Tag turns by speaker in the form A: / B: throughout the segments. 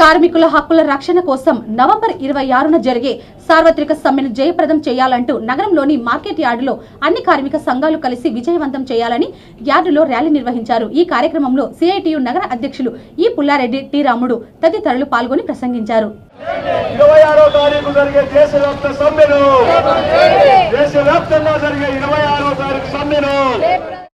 A: కార్మికుల హక్కుల రక్షణ కోసం నవంబర్ ఇరవై ఆరున జరిగే సార్వత్రిక సమ్మెను జయప్రదం చేయాలంటూ నగరంలోని మార్కెట్ యార్డులో అన్ని కార్మిక సంఘాలు కలిసి విజయవంతం చేయాలని యార్డులో ర్యాలీ నిర్వహించారు. ఈ కార్యక్రమంలో సిఐటియు నగర అధ్యక్షులు ఈ పుల్లారెడ్డి టి రాముడు తదితరులు పాల్గొని ప్రసంగించారు.
B: ఇరవై ఆరో తారీఖు జరిగే దేశవ్యాప్త సమ్మెను. దేశవ్యాప్తంగా జరిగే ఇరవై ఆరో తారీఖు సమ్మెను.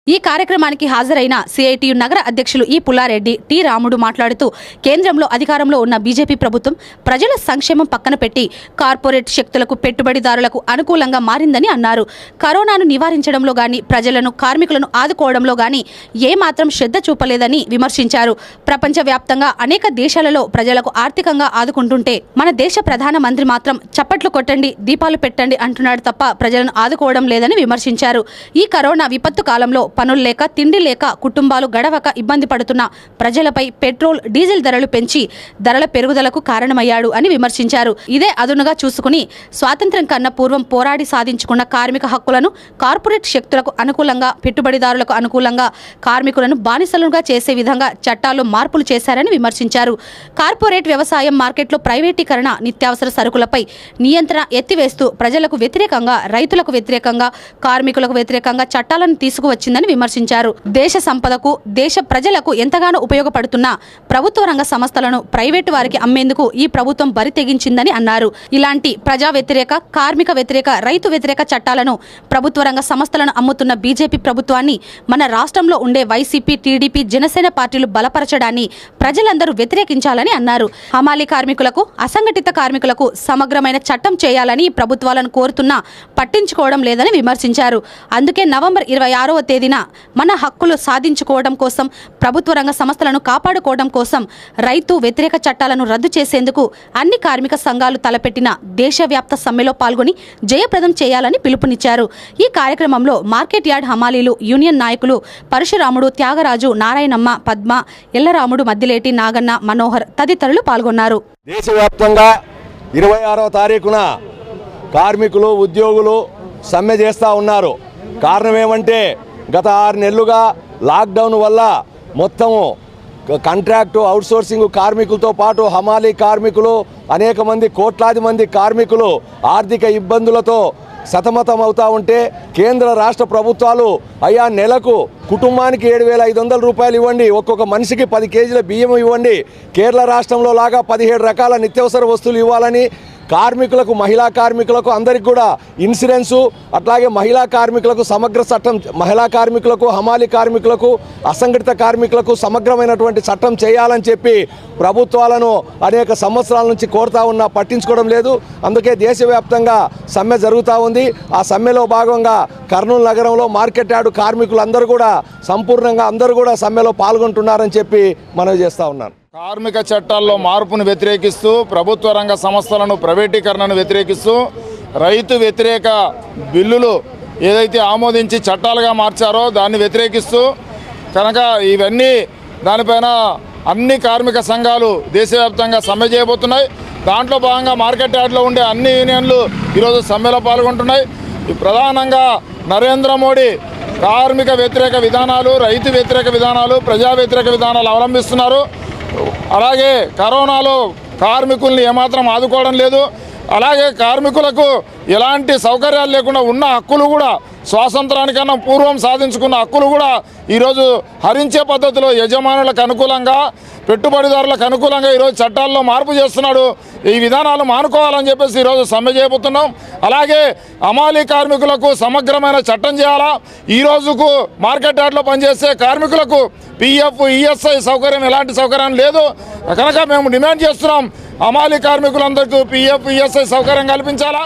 A: ఈ కార్యక్రమానికి హాజరైన సిఐటియు నగర అధ్యక్షులు ఈ పుల్లారెడ్డి టి రాముడు మాట్లాడుతూ కేంద్రంలో అధికారంలో ఉన్న బీజేపీ ప్రభుత్వం ప్రజల సంక్షేమం పక్కన పెట్టి కార్పొరేట్ శక్తులకు పెట్టుబడిదారులకు అనుకూలంగా మారిందని అన్నారు. కరోనాను నివారించడంలో గాని ప్రజలను కార్మికులను ఆదుకోవడంలో గాని ఏమాత్రం శ్రద్ధ చూపలేదని విమర్శించారు. ప్రపంచవ్యాప్తంగా అనేక దేశాలలో ప్రజలకు ఆర్థికంగా ఆదుకుంటుంటే మన దేశ ప్రధాన మంత్రి మాత్రం చప్పట్లు కొట్టండి దీపాలు పెట్టండి అంటున్నాడు తప్ప ప్రజలను ఆదుకోవడం లేదని విమర్శించారు. ఈ కరోనా విపత్తు కాలంలో పనులు లేక తిండి లేక కుటుంబాలు గడవక ఇబ్బంది పడుతున్న ప్రజలపై పెట్రోల్ డీజిల్ ధరలు పెంచి ధరల పెరుగుదలకు కారణమయ్యాడు అని విమర్శించారు. ఇదే అదునుగా చూసుకుని స్వాతంత్ర్యం కన్నా పూర్వం పోరాడి సాధించుకున్న కార్మిక హక్కులను కార్పొరేట్ శక్తులకు అనుకూలంగా పెట్టుబడిదారులకు అనుకూలంగా కార్మికులను బానిసలుగా చేసే విధంగా చట్టాల్లో మార్పులు చేశారని విమర్శించారు. కార్పొరేట్ వ్యవసాయం మార్కెట్లో ప్రైవేటీకరణ నిత్యావసర సరుకులపై నియంత్రణ ఎత్తివేస్తూ ప్రజలకు వ్యతిరేకంగా రైతులకు వ్యతిరేకంగా కార్మికులకు వ్యతిరేకంగా చట్టాలను తీసుకువచ్చిందని విమర్శించారు. దేశ సంపదకు దేశ ప్రజలకు ఎంతగానో ఉపయోగపడుతున్న ప్రభుత్వ రంగ సంస్థలను ప్రైవేటు వారికి అమ్మేందుకు ఈ ప్రభుత్వం బరి తెగించిందని అన్నారు. ఇలాంటి ప్రజా వ్యతిరేక కార్మిక వ్యతిరేక రైతు వ్యతిరేక చట్టాలను ప్రభుత్వ రంగ సంస్థలను అమ్ముతున్న బీజేపీ ప్రభుత్వాన్ని మన రాష్ట్రంలో ఉండే వైసీపీ టీడీపీ జనసేన పార్టీలు బలపరచడాన్ని ప్రజలందరూ వ్యతిరేకించాలని అన్నారు. హమాలీ కార్మికులకు అసంఘటిత కార్మికులకు సమగ్రమైన చట్టం చేయాలని ప్రభుత్వాలను కోరుతున్నా పట్టించుకోవడం లేదని విమర్శించారు. అందుకే నవంబర్ ఇరవై ఆరవ తేదీన మన హక్కులు సాధించుకోవడం కోసం ప్రభుత్వ రంగ సంస్థలను కాపాడుకోవడం కోసం రైతు వ్యతిరేక చట్టాలను రద్దు చేసేందుకు అన్ని కార్మిక సంఘాలు తలపెట్టిన దేశవ్యాప్త సమ్మెలో పాల్గొని జయప్రదం చేయాలని పిలుపునిచ్చారు. ఈ కార్యక్రమంలో మార్కెట్ యార్డ్ హమాలీలు యూనియన్ నాయకులు పరశురాముడు త్యాగరాజు నారాయణమ్మ పద్మ ఎల్లరాముడు మద్దిలేటి నాగన్న మనోహర్ తదితరులు పాల్గొన్నారు.
B: దేశవ్యాప్తంగా ఇరవై ఆరో తారీఖున కార్మికులు ఉద్యోగులు సమ్మె చేస్తూ ఉన్నారు. కారణం ఏమంటే గత ఆరు నెలలుగా లాక్డౌన్ వల్ల మొత్తము కాంట్రాక్టు అవుట్సోర్సింగ్ కార్మికులతో పాటు హమాలీ కార్మికులు అనేక మంది కోట్లాది మంది కార్మికులు ఆర్థిక ఇబ్బందులతో సతమతం అవుతా ఉంటే కేంద్ర రాష్ట్ర ప్రభుత్వాలు అయ్యా నెలకు కుటుంబానికి ఏడు వేల ఐదు వందల రూపాయలు ఇవ్వండి ఒక్కొక్క మనిషికి పది కేజీల బియ్యం ఇవ్వండి. కేరళ రాష్ట్రంలో లాగా పదిహేడు రకాల నిత్యావసర వస్తువులు ఇవ్వాలని కార్మికులకు మహిళా కార్మికులకు అందరికి కూడా ఇన్సూరెన్సు అట్లాగే మహిళా కార్మికులకు సమగ్ర చట్టం మహిళా కార్మికులకు హమాలి కార్మికులకు అసంఘటిత కార్మికులకు సమగ్రమైనటువంటి చట్టం చేయాలని చెప్పి ప్రభుత్వాలను అనేక సంవత్సరాల నుంచి కోరుతా ఉన్నా పట్టించుకోవడం లేదు. అందుకే దేశవ్యాప్తంగా సమ్మె జరుగుతూ ఉంది. ఆ సమ్మెలో భాగంగా కర్నూలు నగరంలో మార్కెట్ యార్డు కార్మికులు అందరూ కూడా సంపూర్ణంగా అందరూ కూడా సమ్మెలో పాల్గొంటున్నారని చెప్పి మనవి చేస్తూ ఉన్నాను.
C: కార్మిక చట్టాల్లో మార్పును వ్యతిరేకిస్తూ ప్రభుత్వ రంగ సంస్థలను ప్రైవేటీకరణను వ్యతిరేకిస్తూ రైతు వ్యతిరేక బిల్లులు ఏదైతే ఆమోదించి చట్టాలుగా మార్చారో దాన్ని వ్యతిరేకిస్తూ కనుక ఇవన్నీ దానిపైన అన్ని కార్మిక సంఘాలు దేశవ్యాప్తంగా సమ్మె చేయబోతున్నాయి. దాంట్లో భాగంగా మార్కెట్ యార్డ్లో ఉండే అన్ని యూనియన్లు ఈరోజు సమ్మెలో పాల్గొంటున్నాయి. ప్రధానంగా నరేంద్ర మోడీ కార్మిక వ్యతిరేక విధానాలు రైతు వ్యతిరేక విధానాలు ప్రజా వ్యతిరేక విధానాలు అవలంబిస్తున్నారు. అలాగే కరోనాలో కార్మికుల్ని ఏమాత్రం ఆదుకోవడం లేదు. అలాగే కార్మికులకు ఎలాంటి సౌకర్యాలు లేకుండా ఉన్న హక్కులు కూడా స్వాతంత్రానికన్నా పూర్వం సాధించుకున్న హక్కులు కూడా ఈరోజు హరించే పద్ధతిలో యజమానులకు అనుకూలంగా పెట్టుబడిదారులకు అనుకూలంగా ఈరోజు చట్టాల్లో మార్పు చేస్తున్నాడు. ఈ విధానాలు మానుకోవాలని చెప్పేసి ఈరోజు సమ్మె చేయబోతున్నాం అలాగే అమాలీ కార్మికులకు సమగ్రమైన చట్టం చేయాలా? ఈ రోజుకు మార్కెట్ యార్డ్లో పనిచేసే కార్మికులకు పిఎఫ్ ఈఎస్ఐ సౌకర్యం ఎలాంటి సౌకర్యం లేదు కనుక మేము డిమాండ్ చేస్తున్నాం. అమాలీ కార్మికులందరికీ పిఎఫ్ ఈఎస్ఐ సౌకర్యం కల్పించాలా?